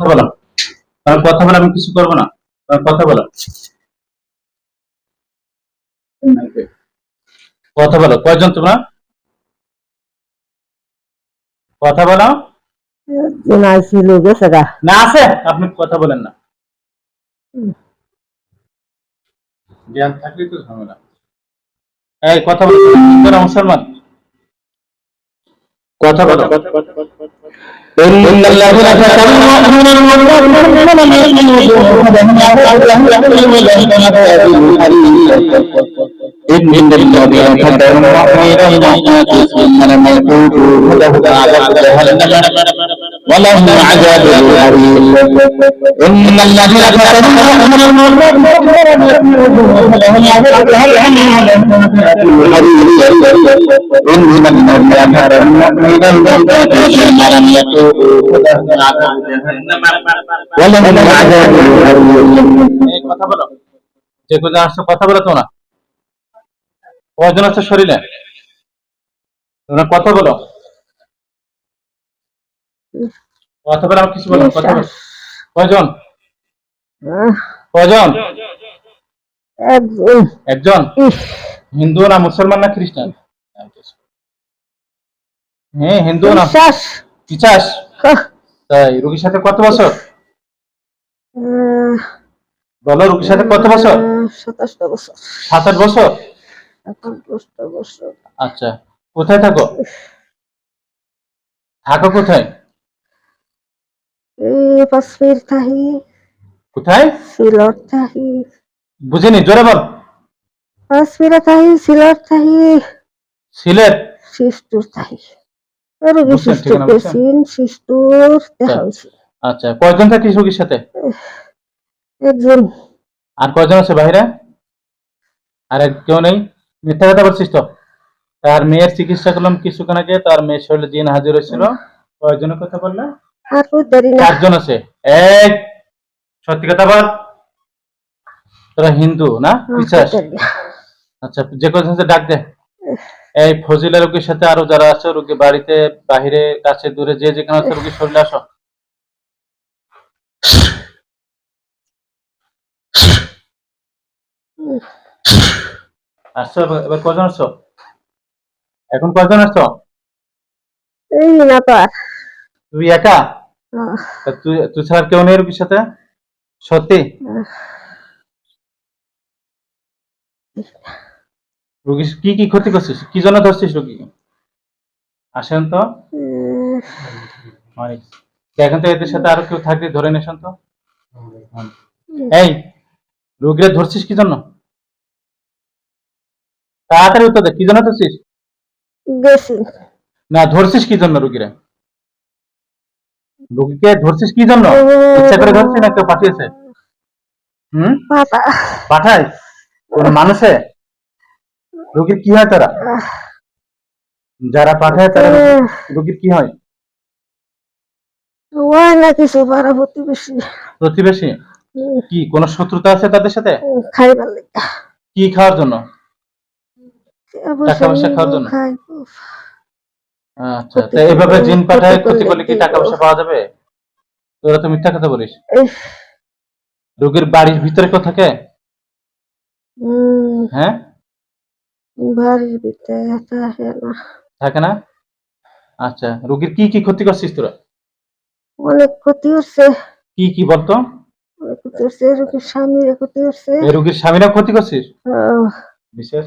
কথা বলো। কারণ কথা বলে আমি কিছু করব না। কারণ কথা বলো। কথা বলো। কয়জন তোমরা? কথা বলো। না আছে আপনি কথা বলেন না। জ্ঞান থাকলেই তো ঝামেলা। এই কথা বলো। মুসলমান? কথা বলো। إن الذين كفروا إن الذين كفروا المؤمنين المؤمنات ثم لم يتوبوا لهم عذاب جهنم ولهم عذاب أليم إن الذين كفروا لهم عذاب جهنم إن الذين كفروا المؤمنين المؤمنات ثم لم يتوبوا لهم عذاب جهنم ولهم عذاب أليم এই কথা বলো যে কোথায় আসছো কথা বলো তোমরা কজন আছে শরীরে তোমরা কথা বলো আমার কিছু বলো কথা কয়জন? কয়জন? একজন? একজন হিন্দু না মুসলমান না খ্রিস্টান? হ্যাঁ হিন্দু না। পিচাস তাই রুগীর সাথে কত বছর? বলো রুগীর সাথে কত বছর? সাতাশটা বছর। সাত আট বছর বছর। আচ্ছা কোথায় থাকো? থাকো কোথায়? কোথায়? সিলট বুঝিনি জোরে বল। সিলট সিলেট। দেখা হয়েছে আচ্ছা কয়জন রুগীর সাথে? একজন। আর কয়জন আছে বাইরে? আর কেউ নেই। মিথ্যা কথা বলছিস তো? তার মেয়ের চিকিৎসা করলাম কিছুক্ষণ আগে তার মেয়ের শরীরে জিন হাজির হয়েছিল। কয়জনের কথা বললে? আর কই দেরি না। চারজন আছে। এক সত্যি কথা বল। তোরা হিন্দু না? বিশ্বাস। আচ্ছা যে কজন ডাক দে। এই ফজিলা রোগীর সাথে আরও যারা আছে রোগী বাড়িতে বাহিরে কাছে দূরে যে যেখানে আছে রোগীর শরীরে আসো। আসছো? এবার- কজন আসছো? এখন কজন আসছো? এই না তুই একা? তুই তুই ছাড়া কেউ নেই রোগীর সাথে? সত্যি? রোগী কি কি ক্ষতি করছিস? কি জন্য ধরছিস রোগী আসেন তো। অনেক দেখেন তো এদের সাথে আরও কেউ থাকলে ধরে নেছেন তো। এই রোগীরা ধরছিস কি জন্য? তাড়াতাড়ি উত্তর দে কি জন্য ধরছিস? না ধরছিস কি জন্য রোগীরা? রোগীকে ধরছিস কি জন্য? ইচ্ছা করে ধরছিস না কেউ পাঠিয়েছে? হুম? পাঠায়? কোন মানুষে? রোগীর কি হয় তারা? যারা পাঠায় তারা রোগীর কি হয়? ওই না কিছু পাড়া প্রতিবেশী। প্রতিবেশী? কি কোন শত্রুতা আছে তাদের সাথে? খাইবার কি খাওয়ার জন্য? পয়সা খাওয়ার জন্য? আচ্ছা তো এইভাবে জিন পাঠায় ক্ষতি করলে কি টাকা পয়সা পাওয়া যাবে? তোরা তো মিথ্যা কথা বলিস। রোগীর বাড়ির ভিতরে কেউ থাকে? হ্যাঁ? বাড়ির ভিতরে থাকে না। থাকে না? আচ্ছা রোগীর কি কি ক্ষতি করছিস তোরা? অনেক ক্ষতি হচ্ছে কি কি বলতো? রোগীর স্বামীর ক্ষতি হচ্ছে রোগীর স্বামীরা ক্ষতি করছিস? আহ, বিশেষ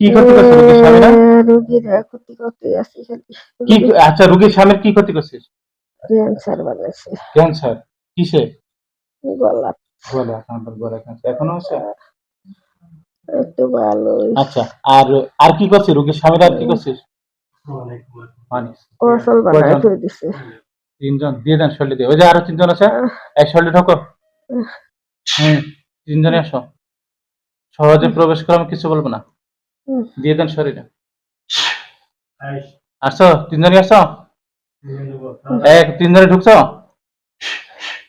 কি ক্ষতি করছিস রোগীর স্বামীরা? রোগীর ক্ষতি করতে কি আচ্ছা রোগীর স্বামীর কি ক্ষতি করছিস? ক্যান্সার বানাইছে। ক্যান্সার কিসে? গলা। আপনার বলে ক্যান্সার এখনও আছে? একটু ভালো আচ্ছা আর আর কি করছিস? রোগীর স্বামীরা আর কি করছিস? মানিস। বানাই কয়জন? দিছে। তিনজন দিয়ে দেন শরীরে দিয়ে। ওই যে আরও তিনজন আছে? এক শরীরে ঢোকো। হুম তিনজনে আসো। সহজে প্রবেশ করো আমি কিছু বলব না। দিয়ে দেন শরীরে। আসো তিনজনই আসো। এক তিনজনে ঢুকছো?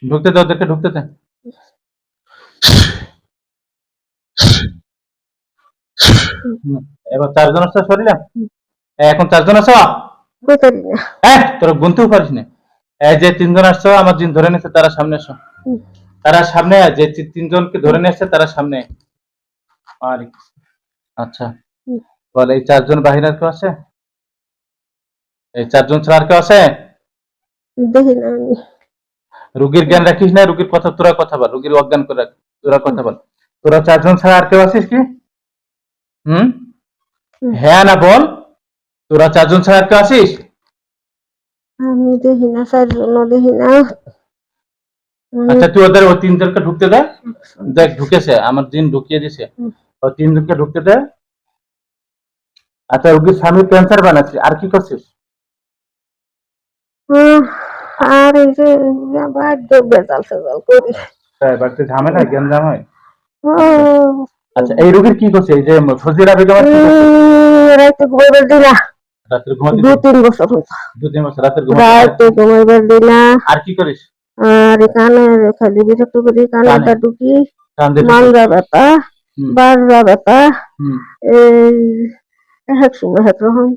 ঢুকতে দে ওদেরকে ঢুকতে দে। এবার চারজন আসছো শরীরে? এখন চারজন না হ্যাঁ তোরা গুনতেও পারিস না। এই যে তিনজন আসছো আমার জিন ধরে নিয়েছে তারা সামনে হুম। তারা সামনে যে তিনজনকে ধরে নিয়ে এসছে তারা সামনে। আচ্ছা। বল এই চারজন বাহির আর কেউ আছে? এই চারজন ছাড়া আর কেউ আছে? দেখি না আমি। রুগীর জ্ঞান রাখিস না রুগীর কথা তোরা কথা বল রুগীর অজ্ঞান করে রাখ তোরা কথা বল। তোরা চারজন ছাড়া আর কেউ আছিস কি? হুম। হ্যাঁ না বল তোরা চারজন ছাড়া আর কেউ আছিস? আমি দেখি না চারজন দেখি না। আচ্ছা তুই ওদের ওই তিনজনকে ঢুকতে দে। দেখ ঢুকেছে আমার দিন ঢুকিয়ে দিছে। ওই তিনজনকে ঢুকতে দে। আচ্ছা রুগীর স্বামীর ক্যান্সার বানাচ্ছি আর কি করছিস? আর এই যে বাদ্য বেজাল সেজাল করি। তাই বাড়িতে ঝামেলা জ্ঞান হয়? আচ্ছা এই রুগীর কি করছে? এই যে ফজিরা বেগম রাতে ঘুমাইবার ঘুমাতে দু তিন বছর দু তিন বছর রাতে ঘুমাইবার দিনা। আর কি করিস? আর কানে খালি বিরক্ত করি কানেটা কানে? ঢুকি মানজা ব্যথা বাররা ব্যথা। এই এক সময় এক রকম।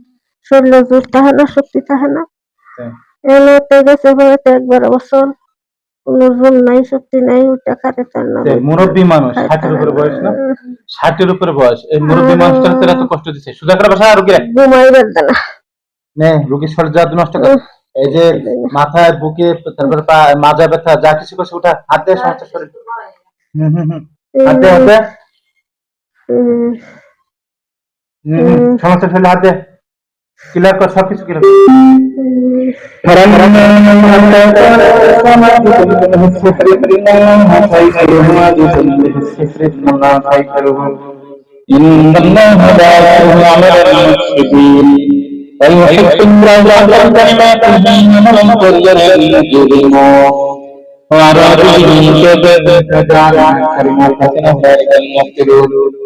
শরীরে জোর থাকে না শক্তি থাকে না। হ্যাঁ। এমনিতে গেছে হয়তো একবার বছর কোনো জোর নাই শক্তি নাই ওটা খাতে তার না মুরব্বী মানুষ ষাটের উপরে বয়স না? ষাটের উপরে বয়স। এই মুরব্বী মানুষটার তোর এত কষ্ট দিচ্ছে সুদা করে বসা রুগীরা ঘুমাইবার দেনা নে। রুগীর শরীর জাদু নষ্ট করে। এই যে মাথায় বুকে তারপরে মাজা ব্যথা যা কিছু করছে ওটা হাত সমস্ত শরীর। হুম হুম হাত হাত হুম, সমস্ত শরীর হাত किला को सब कुछ किला परम إن الله باعث عمل المفسدين ويحب الله المتقين من كل المجرم وأرادوا به كذب فجعل أكثر ما فتنه ذلك المفتدون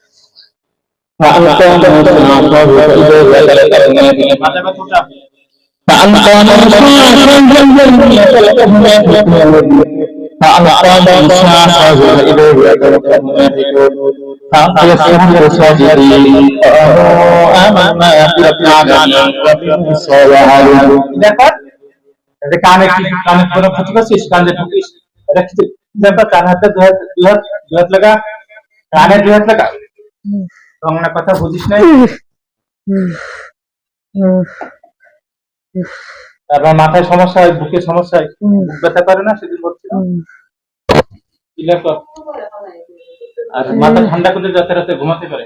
فألقى موسى عصاه فإذا ذلك মাজা ব্যথা ওটা فألقى موسى عصاه فألقى موسى عصاه فإذا ذلك فألقي السحر ساجدين قالوا آمنا برب العالمين وبموسى وهارون দেখো এটা কানে কি কানে কোনো ক্ষতি করছিস কানে ঢুকিস এটা কি দেখো কান হাতে দুই হাত দুই হাত দুই হাত লাগা কানে দুই হাত লাগা তোমরা কথা বুঝিস নাই? তারপর মাথায় সমস্যা হয় বুকে সমস্যা হয় বুক ব্যথা করে না সেদিন বলছিল উম, ক্লিয়ার কর আর মাথা ঠান্ডা করলে যাতে রাতে ঘুমাতে পারে।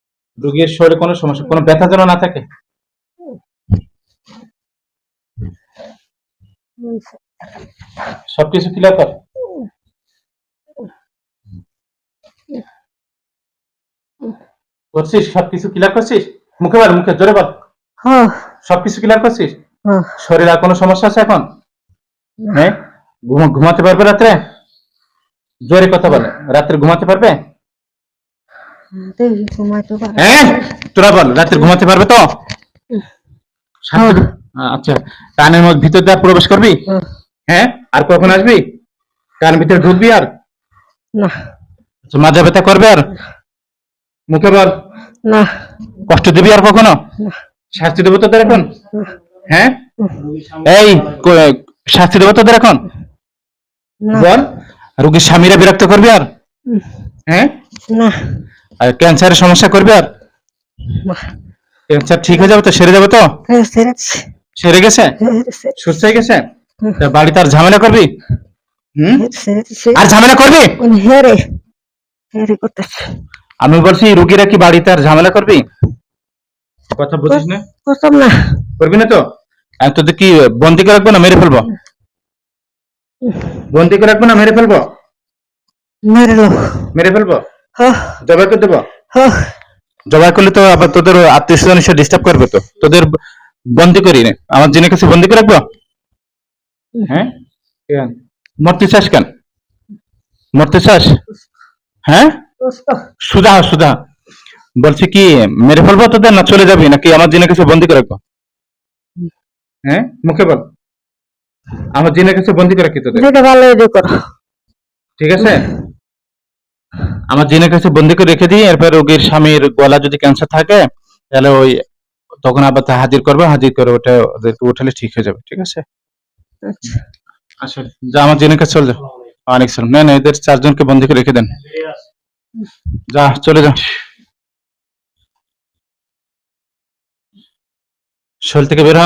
রোগীর শরীরে কোনো সমস্যা কোনো ব্যথা যেন না থাকে? সবকিছু ক্লিয়ার কর। করছিস? সবকিছু ক্লিয়ার করছিস? মুখে বল মুখে জোরে বল। হ্যাঁ, সবকিছু ক্লিয়ার করছিস? হ্যাঁ, শরীর আর কোনো সমস্যা আছে এখন? হ্যাঁ? ঘুমাতে পারবে রাত্রে? জোরে কথা বলে। রাত্রে ঘুমাতে পারবে? দেখি ঘুমাইতে পারে হ্যাঁ তোরা বল ঘুমাতে পারবে তো? আচ্ছা কানের মধ্যে ভিতর দিয়ে প্রবেশ করবি? হ্যাঁ আর কখন আসবি? কানের ভিতরে ঢুকবি আর? না। আচ্ছা, মাজা ব্যথা করবে আর? মুখে বল। না। কষ্ট দিবি আর কখনো? শাস্তি দেবো তোদের এখন? হ্যাঁ এই শাস্তি দেবো তোদের এখন? বল রোগীর স্বামীরা বিরক্ত করবি আর? হ্যাঁ না। আর ক্যান্সারের সমস্যা করবে আর? ক্যান্সার ঠিক হয়ে যাবে তো? সেরে যাবে তো? সেরে গেছে? সুস্থ হয়ে গেছে? বাড়িতে আর ঝামেলা করবি? হুম? হেরেছে আর ঝামেলা করবি? আমি বলছি রুগীরা কি বাড়িতে আর ঝামেলা করবি? কথা বুঝিস না? করতাম না। করবি না তো? আর তোদের কি বন্দি করে রাখব না মেরে ফেলব? বন্দি করে রাখব না মেরে ফেলব? মেরে ফেলব? জবাই করে দেবো? জবাই করলে তো আবার তোদের আত্মীয় স্বজন এসে ডিস্টার্ব করবে তো। তোদের বন্দি করি না। আমার জেনে কাছে বন্দি করে রাখব? হ্যাঁ? মরতে চাস কেন? মরতে চাস? হ্যাঁ? সুধা সুধা। বলছি কি মেরে ফেলব তোদের না চলে যাবি? নাকি আমার জেনে কাছে বন্দি করে রাখব? হ্যাঁ? মুখে বল। আমার জেনে কাছে বন্দি করে রাখি তোদের। ভালো ঠিক আছে? আমার জিনের কাছে বন্দি করে রেখে দিই এরপর রোগীর স্বামীর গলা যদি ক্যান্সার থাকে তাহলে ওই তখন আবার তা হাজির করবে হাজির করে ওটা ওদেরকে উঠালে ঠিক হয়ে যাবে ঠিক আছে? আচ্ছা। যা আমার জিনের কাছে চল যা। অনেক সালাম না না এদের চারজনকে বন্দি করে রেখে দেন। যা চলে যা। শরীর থেকে বের হ।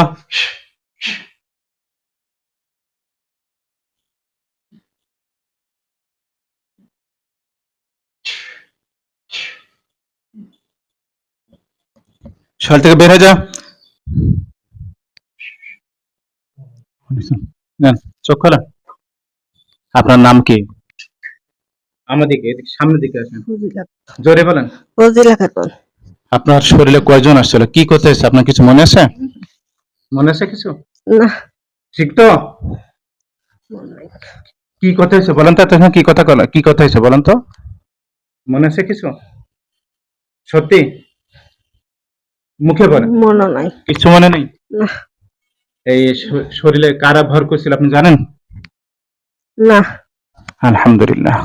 শরীর থেকে বের হয়ে যা। চোখ খোলা। আপনার নাম কি? আমাদিকে এদিকে সামনের দিকে আসেন। জোরে বলেন। ফজিলা খাতুন আপনার শরীরে কয়জন আসছিল? কি করতে হয়েছে আপনার কিছু মনে আছে? মনে আছে কিছু? না। ঠিক তো? কি কথা হয়েছে বলেন তো তখন কি কথা কি কথা হয়েছে বলেন তো। মনে আছে কিছু? সত্যি? মুখে ভরে মনে নাই। কিছু মনে নেই? এই শরীরে কারা ভর করছিল আপনি জানেন? না। আলহামদুলিল্লাহ।